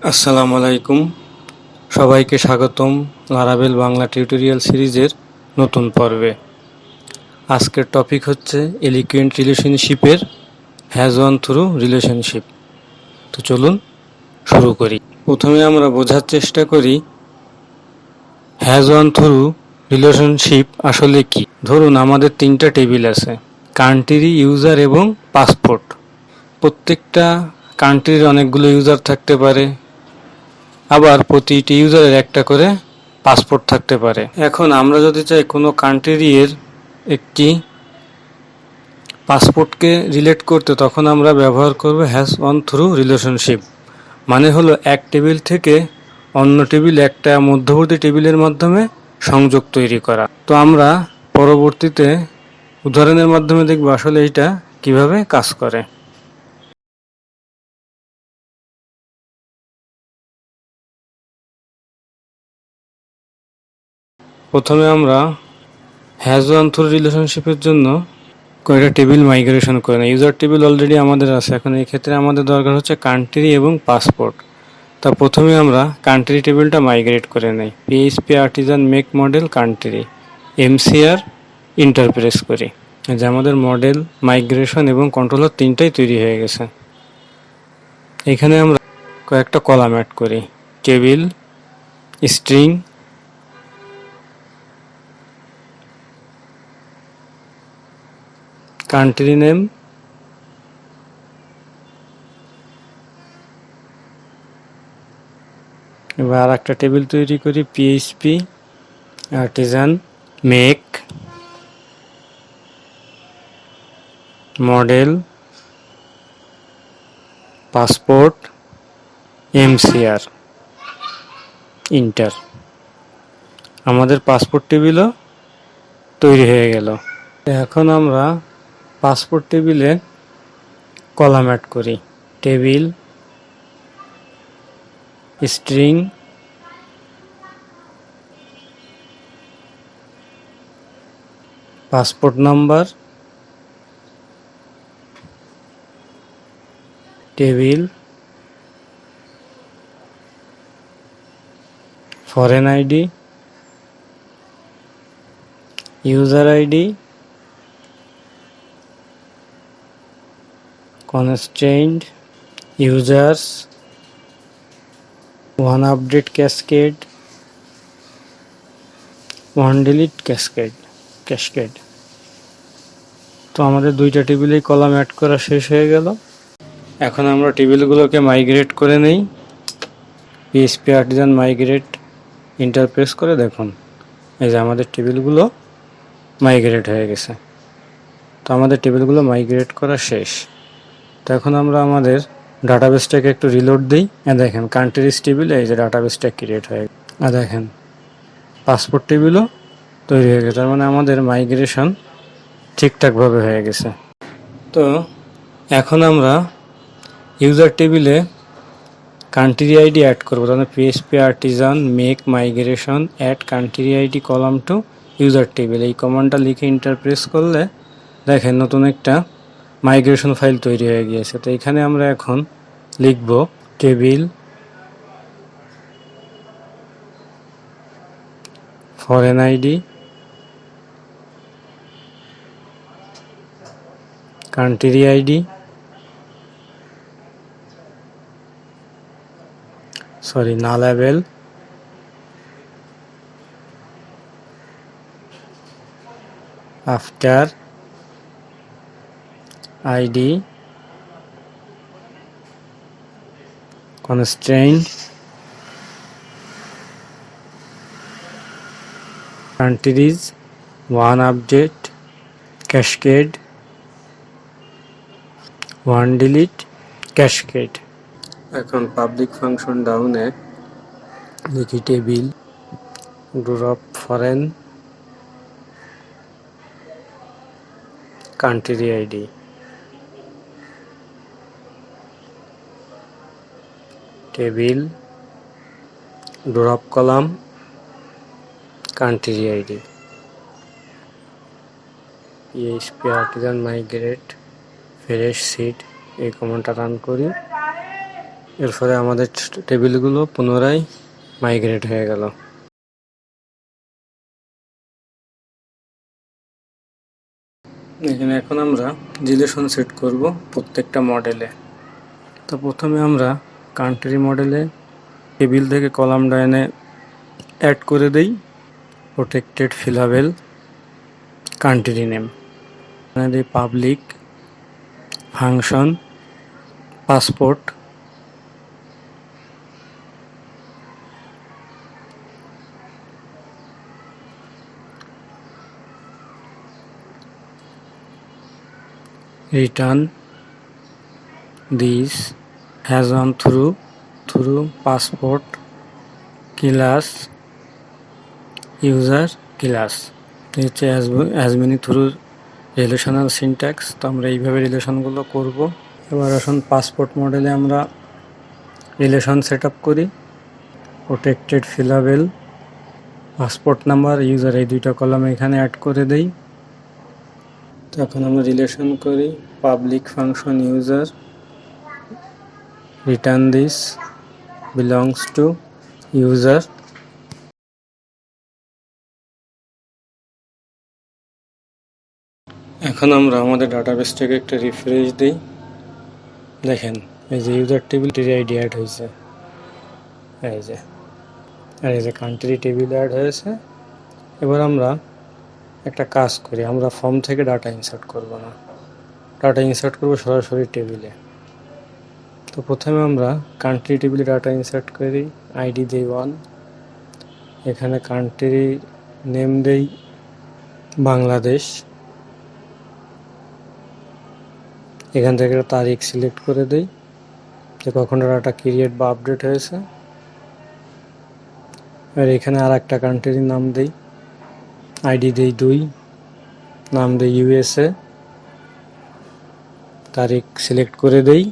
আসসালামু আলাইকুম। সবাইকে স্বাগতম লারাবেল বাংলা টিউটোরিয়াল সিরিজের নতুন পর্বে। আজকের টপিক হচ্ছে এলিকুয়েন্ট রিলেশনশিপের হ্যাজ ওয়ান থ্রু রিলেশনশিপ তো চলুন শুরু করি। প্রথমে আমরা বোঝার চেষ্টা করি হ্যাজ ওয়ান থ্রু রিলেশনশিপ আসলে কি? ধরুন আমাদের তিনটা টেবিল আছে কান্ট্রি ইউজার এবং পাসপোর্ট প্রত্যেকটা কান্ট্রির অনেকগুলো ইউজার থাকতে পারে আবার প্রতিটি ইউজারের একটা করে পাসপোর্ট থাকতে পারে। এখন আমরা যদি চাই কোনো কান্ট্রির একটি পাসপোর্টকে রিলেট করতে, তখন আমরা ব্যবহার করব হ্যাজ অন থ্রু রিলেশনশিপ মানে হলো এক টেবিল থেকে অন্য টেবিল একটা মধ্যবর্তী টেবিলের মাধ্যমে সংযোগ তৈরি করা। তো আমরা পরবর্তীতে উদাহরণের মাধ্যমে দেখব আসলে এটা কীভাবে কাজ করে। প্রথমে আমরা হ্যাজ ওয়ান থ্রু রিলেশনশিপের জন্য কয়েকটা টেবিল মাইগ্রেশন করে না ইউজার টেবিল অলরেডি আমাদের আছে। এখন এই ক্ষেত্রে আমাদের দরকার হচ্ছে কান্ট্রি এবং পাসপোর্ট তা প্রথমে আমরা কান্ট্রি টেবিলটা মাইগ্রেট করে নেই। PHP artisan make model country MCR enter press করি। যে আমাদের মডেল মাইগ্রেশন এবং কন্ট্রোলার তিনটাই তৈরি হয়ে গেছে। এখানে আমরা কয়েকটা কলাম অ্যাড করি। টেবিল স্ট্রিং কান্ট্রি নেম এবার আর একটা টেবিল তৈরি করি PHP artisan make model passport MCR enter আমাদের পাসপোর্ট টেবিলও তৈরি হয়ে গেল। এখন আমরা পাসপোর্ট টেবিলে কলাম অ্যাড করি। Table string passport number table foreign ID user ID constrained users, one update cascade, one delete cascade cascade তো আমাদের দুইটা টেবিলেই কলাম অ্যাড করা শেষ হয়ে গেল। এখন আমরা টেবিলগুলোকে মাইগ্রেট করে নেই। পিএসপি আর্টিজান মাইগ্রেট ইন্টারপ্রেস করে দেখুন। এই যে আমাদের টেবিলগুলো মাইগ্রেট হয়ে গেছে। তো আমাদের টেবিলগুলো মাইগ্রেট করা শেষ। তো এখন আমরা আমাদের ডাটাবেসটাকে একটু রিলোড দিই। আর দেখেন কান্ট্রিজ টেবিলে এই যে ডাটাবেসটা ক্রিয়েট হয়ে আর দেখেন পাসপোর্ট টেবিলও তৈরি হয়ে গেছে। তার মানে আমাদের মাইগ্রেশন ঠিকঠাকভাবে হয়ে গেছে। তো এখন আমরা ইউজার টেবিলে কান্ট্রি আইডি অ্যাড করব। তাহলে PHP artisan make migration add country ID column to user table এই কমান্ডটা লিখে ইন্টারপ্রেস করলে, দেখেন নতুন একটা মাইগ্রেশন ফাইল তৈরি হয়ে গিয়েছে। তো এখানে আমরা এখন লিখব table foreign ID country ID sorry, nullable after ID constrain countries on update cascade on delete cascade এখন পাবলিক ফাংশন ডাউনে লিখি table drop foreign country ID table, drop column country ID PHP artisan migrate fresh seed এই কমান্ডটা run করি। এর ফলে আমাদের টেবিলগুলো পুনরায় মাইগ্রেট হয়ে গেল। এখানে এখন আমরা রিলেশন সেট করব প্রত্যেকটা মডেলে তো প্রথমে আমরা কান্ট্রি মডেলে টেবিল থেকে কলাম ডায়নে অ্যাড করে দেই। প্রোটেক্টেড ফিলাবেল কান্ট্রি নেম দিই public function passport return, this on through through passport class user class হচ্ছে has many through relational syntax তো আমরা এইভাবে রিলেশনগুলো করব। এবার আসুন পাসপোর্ট মডেলে আমরা রিলেশন সেট আপ করি। Protected fillable, passport number, user এই দুইটা কলাম এখানে অ্যাড করে দেই। তো এখন আমরা রিলেশন করি public function user return this belongs to user এখন আমরা আমাদের ডাটাবেসটাকে একটা রিফ্রেশ দিই। দেখেন, এই যে ইউজার টেবিলটির আইডি অ্যাড হয়েছে। এই যে, আর এই যে কান্ট্রি টেবিল অ্যাড হয়েছে। এবার আমরা একটা কাজ করি, আমরা ফর্ম থেকে ডাটা ইনসার্ট করব না। ডাটা ইনসার্ট করব সরাসরি টেবিলে তো প্রথমে আমরা কান্ট্রি টেবিলে ডাটা ইনসার্ট করি আইডি দিই ওয়ান এখানে কান্ট্রি নেম দেই বাংলাদেশ, এখান থেকে তারিখ সিলেক্ট করে দেই যে কখন ডাটা ক্রিয়েট বা আপডেট হয়েছে। আর এখানে আর একটা কান্ট্রির নাম দেই আইডি দেই দুই, নাম দেই ইউএসএ তারিখ সিলেক্ট করে দেই।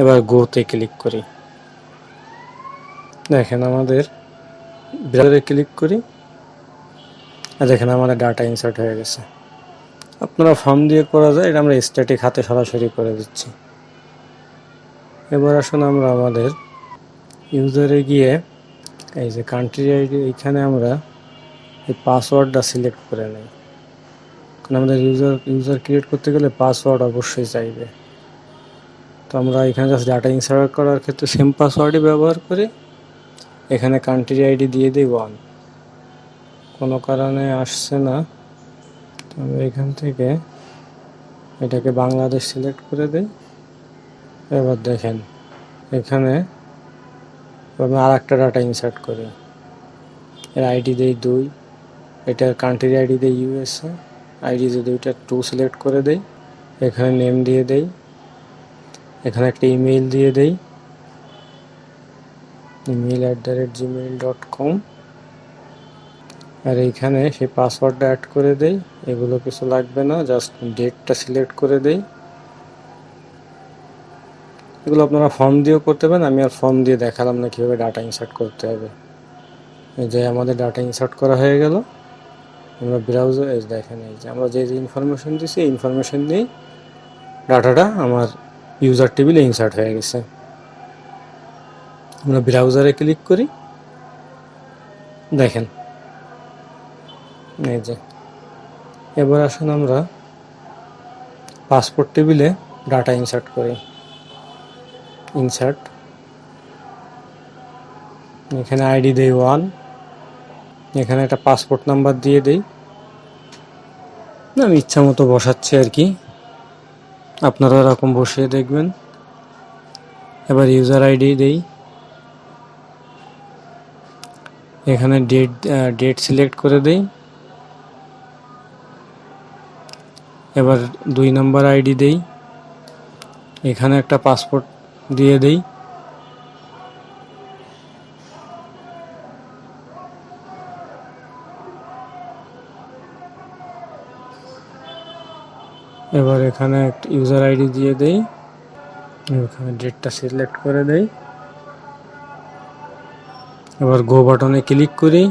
এবার গোতে ক্লিক করি। দেখেন আমাদের ব্রাউজারে ক্লিক করি। আর দেখেন আমাদের ডাটা ইনসার্ট হয়ে গেছে। আপনারা ফর্ম দিয়ে করা যায়, এটা আমরা স্ট্যাটিক হাতে সরাসরি করে দিচ্ছি। এবার আসুন আমরা আমাদের ইউজারে গিয়ে এই যে কান্ট্রি আইডি এইখানে আমরা এই পাসওয়ার্ডটা সিলেক্ট করে নিই। কারণ আমাদের ইউজার ইউজার ক্রিয়েট করতে গেলে পাসওয়ার্ড অবশ্যই চাইবে। তো আমরা এখানে জাস্ট ডাটা ইনসার্ট করার ক্ষেত্রে সেম পাসওয়ার্ডই ব্যবহার করি। এখানে কান্ট্রি আইডি দিয়ে দিই ওয়ান কোনো কারণে আসছে না। আমি এখান থেকে এটাকে বাংলাদেশ সিলেক্ট করে দিই। এবার দেখেন, এখানে আমি আর একটা ডাটা ইনসার্ট করি। এর আইডি দেই দুই, এটার কান্ট্রি আইডি দেই ইউএসএ আইডি যে দুইটা টু সিলেক্ট করে দেই, এখানে নেম দিয়ে দেই। এখানে একটা ইমেল দিয়ে দেই। Email at the rate Gmail dot com আর এইখানে সেই পাসওয়ার্ডটা অ্যাড করে দেই। এগুলো কিছু লাগবে না জাস্ট ডেটটা সিলেক্ট করে দেই। এগুলো আপনারা ফর্ম দিয়েও করতে পারেন, আমি আর ফর্ম দিয়ে দেখালাম না কীভাবে ডাটা ইনসার্ট করতে হবে। এই যে আমাদের ডাটা ইনসার্ট করা হয়ে গেল। আমরা ব্রাউজার দেখেন এই যে আমরা যে যে ইনফরমেশন দিছি, এই ইনফরমেশন দিয়েই ডাটাটা আমার ইউজার টেবিলে ইনসার্ট হয়ে গেছে। আমরা ব্রাউজারে ক্লিক করি। দেখেন। এই যে। এবার আসুন আমরা পাসপোর্ট টেবিলে ডাটা ইনসার্ট করি। ইনসার্ট এখানে আইডি দেই ওয়ান এখানে একটা পাসপোর্ট নাম্বার দিয়ে দেই। আমি ইচ্ছা মতো বসাচ্ছি আর কি। আপনারা এরকম বসিয়ে দেখবেন। এবার ইউজার আইডি দেই। এখানে ডেট ডেট সিলেক্ট করে দেই। এবার দুই নম্বর আইডি দেই। এখানে একটা পাসপোর্ট দিয়ে দেই। এবার এখানে একটা ইউজার আইডি দিয়ে দেই। এখানে ডেটটা সিলেক্ট করে দেই। এবার গো বাটনে ক্লিক করি।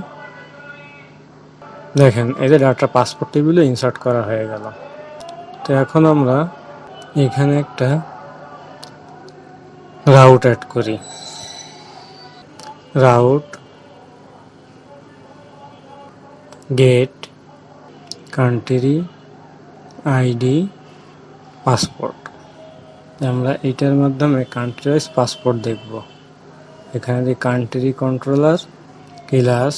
দেখেন, এই যে ডাটা পাসপোর্ট টেবিলে ইনসার্ট করা হয়ে গেল। তো এখন আমরা এখানে একটা রাউট অ্যাড করি। Route get country ID, passport. আমরা এটার মাধ্যমে কান্ট্রি ওয়াইজ পাসপোর্ট দেখব। এখানে যে country controller class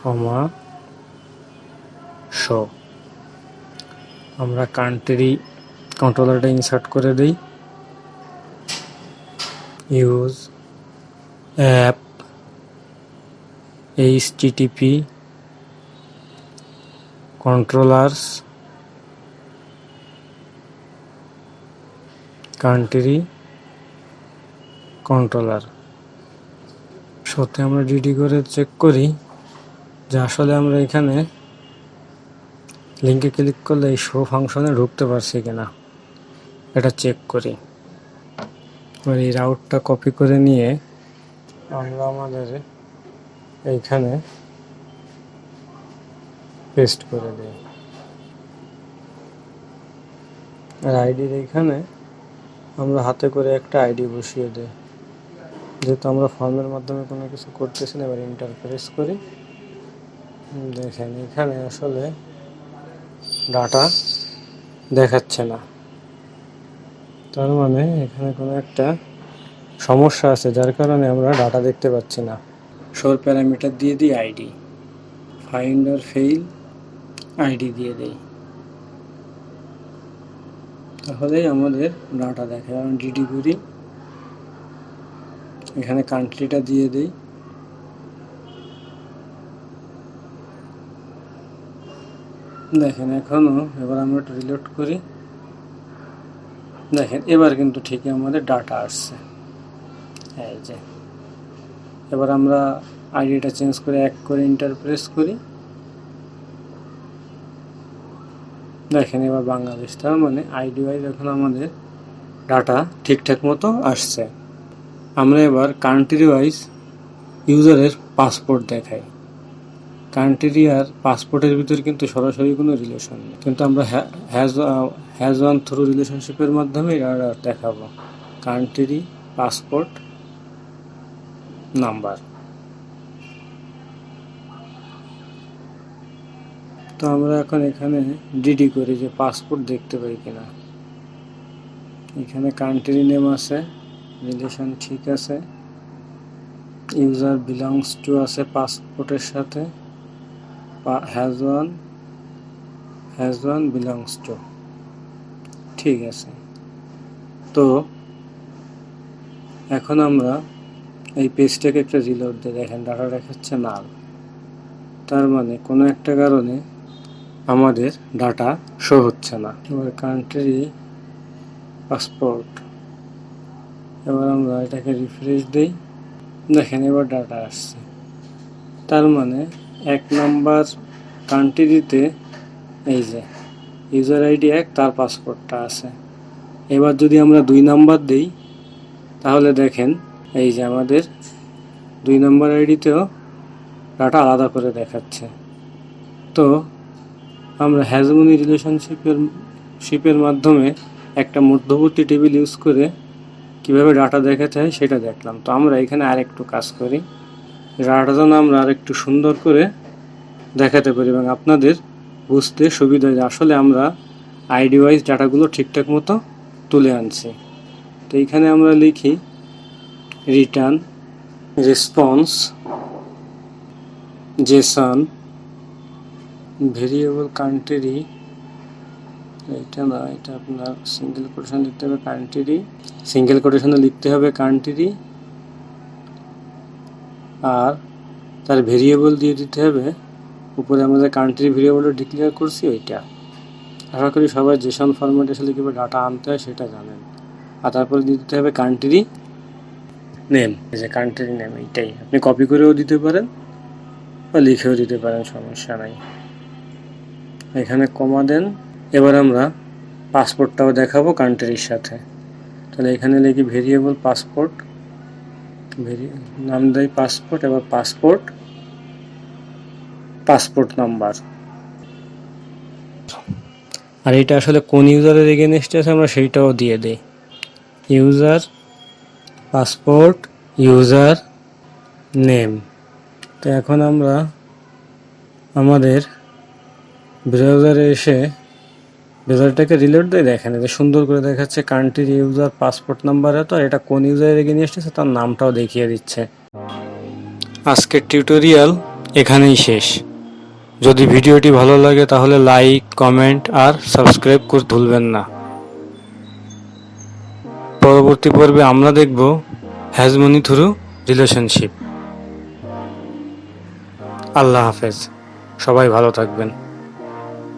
comma show আমরা কান্ট্রি কন্ট্রোলারটা ইনসার্ট করে দিই। Use app HTTP controllers country controller সত্যি আমরা ডিডি করে চেক করি, যে আসলে আমরা এখানে লিঙ্কে ক্লিক করলে এই শো ফাংশনে ঢুকতে পারছি কিনা। এটা চেক করি। এবার এই রাউটটা কপি করে নিয়ে আমরা আমাদের এইখানে পেস্ট করে দিই আর আইডির এইখানে আমরা হাতে করে একটা আইডি বসিয়ে দিই। যেহেতু আমরা ফর্মের মাধ্যমে কোনো কিছু করতেছি না, এবার ইন্টারফেস করি। দেখেন, এখানে আসলে ডাটা দেখাচ্ছে না। তার মানে এখানে কোনো একটা সমস্যা আছে, যার কারণে আমরা ডাটা দেখতে পাচ্ছি না। শোর প্যারামিটার দিয়ে দিই আইডি। ফাইন্ডার ফেইল আইডি দিয়ে দেই। তাহলেই আমাদের ডাটা দেখে। কারণ ডিডি করি এখানে কান্ট্রিটা দিয়ে দেই। দেখেন এখনও, এবার আমরা একটু রিলোড করি। দেখেন, এবার কিন্তু ঠিকই আমাদের ডাটা আসছে। এই যে, এবার আমরা আইডিটা চেঞ্জ করে এক করে ইন্টারপ্রেস করি। দেখেন এবার বাংলাদেশ তার মানে আইডি ওয়াইজ এখন আমাদের ডাটা ঠিকঠাক মতো আসছে। আমরা এবার কান্ট্রি ওয়াইজ ইউজারের পাসপোর্ট দেখাই। কান্ট্রি আর পাসপোর্টের ভিতর কিন্তু সরাসরি কোনো রিলেশন নেই। কিন্তু আমরা হ্যাজ হ্যাজ ওয়ান থ্রু রিলেশনশিপের মাধ্যমে দেখাবো। কান্ট্রি পাসপোর্ট নাম্বার তো আমরা এখন এখানে ডিডি করি যে পাসপোর্ট দেখতে পাই কিনা। এখানে কান্ট্রি নেম আছে রিলেশন ঠিক আছে ইউজার বিলংস টু আছে পাসপোর্টের সাথে has one has one belongs to ঠিক আছে। তো এখন আমরা এই পেজটাকে একটা রিলোড দিয়ে দেখেন ডাটা দেখাচ্ছে নাল তার মানে কোনো একটা কারণে আমাদের ডাটা শো হচ্ছে না। এবার কান্ট্রি পাসপোর্ট এবার আমরা এটাকে রিফ্রেশ দিই। দেখেন এবার ডাটা আসছে। তার মানে এক নাম্বার কান্ট্রিতে এই যে ইউজার আইডি এক, তার পাসপোর্টটা আছে। এবার যদি আমরা দুই নাম্বার দিই, তাহলে দেখেন এই যে আমাদের দুই নম্বর আইডিতেও ডাটা আলাদা করে দেখাচ্ছে। তো আমরা হ্যাজমনি রিলেশনশিপের, শিপের মাধ্যমে একটা মধ্যবর্তী টেবিল ইউজ করে কীভাবে ডাটা দেখাতে হয় সেটা দেখলাম। তো আমরা এখানে আরেকটু কাজ করি। ডাটা যেন আমরা আরেকটু সুন্দর করে দেখাতে পারি এবং আপনাদের বুঝতে সুবিধা হয়। আসলে আমরা আইডি ওয়াইজ ডাটাগুলো ঠিকঠাক মতো তুলে আনছি। তো এইখানে আমরা লিখি return response JSON variable country এটা না, এটা আপনার সিঙ্গেল কোটেশন লিখতে হবে কান্ট্রি সিঙ্গেল কোটেশনে লিখতে হবে কান্ট্রি আর তার ভেরিয়েবল দিয়ে দিতে হবে, উপরে আমাদের কান্ট্রি ভেরিয়েবলটা ডিক্লেয়ার করছি ওইটা। আশা করি সবাই জেসন ফরম্যাটে আসলে কীভাবে ডাটা আনতে হয় সেটা জানেন। আর তারপরে দিয়ে দিতে হবে কান্ট্রি নেম যে কান্ট্রি নেম এইটাই। আপনি কপি করেও দিতে পারেন বা লিখেও দিতে পারেন, সমস্যা নাই। এখানে কমা দেন। এবার আমরা পাসপোর্টটাও দেখাবো কান্ট্রির সাথে। তাহলে এখানে লিখি ভেরিয়েবল পাসপোর্ট নাম দেয় পাসপোর্ট এবার পাসপোর্ট পাসপোর্ট নাম্বার আর এটা আসলে কোন ইউজারের এগেনস্টে আছে আমরা সেইটাও দিয়ে দিই। ইউজার পাসপোর্ট ইউজার নেম তো এখন আমরা আমাদের ব্রাউজারে এসে ব্রাউজারটাকে রিলোড দিয়ে, দেখেন যে সুন্দর করে দেখাচ্ছে কান্ট্রির ইউজার পাসপোর্ট নাম্বার এত আর এটা কোন ইউজারের নিয়ে আছে তার নামটাও দেখিয়ে দিচ্ছে। আজকের টিউটোরিয়াল এখানেই শেষ। যদি ভিডিওটি ভালো লাগে তাহলে লাইক কমেন্ট আর সাবস্ক্রাইব করতে ভুলবেন না। পরবর্তী পর্বে আমরা দেখব হ্যাজমনি থ্রু রিলেশনশিপ আল্লাহ হাফেজ। সবাই ভালো থাকবেন।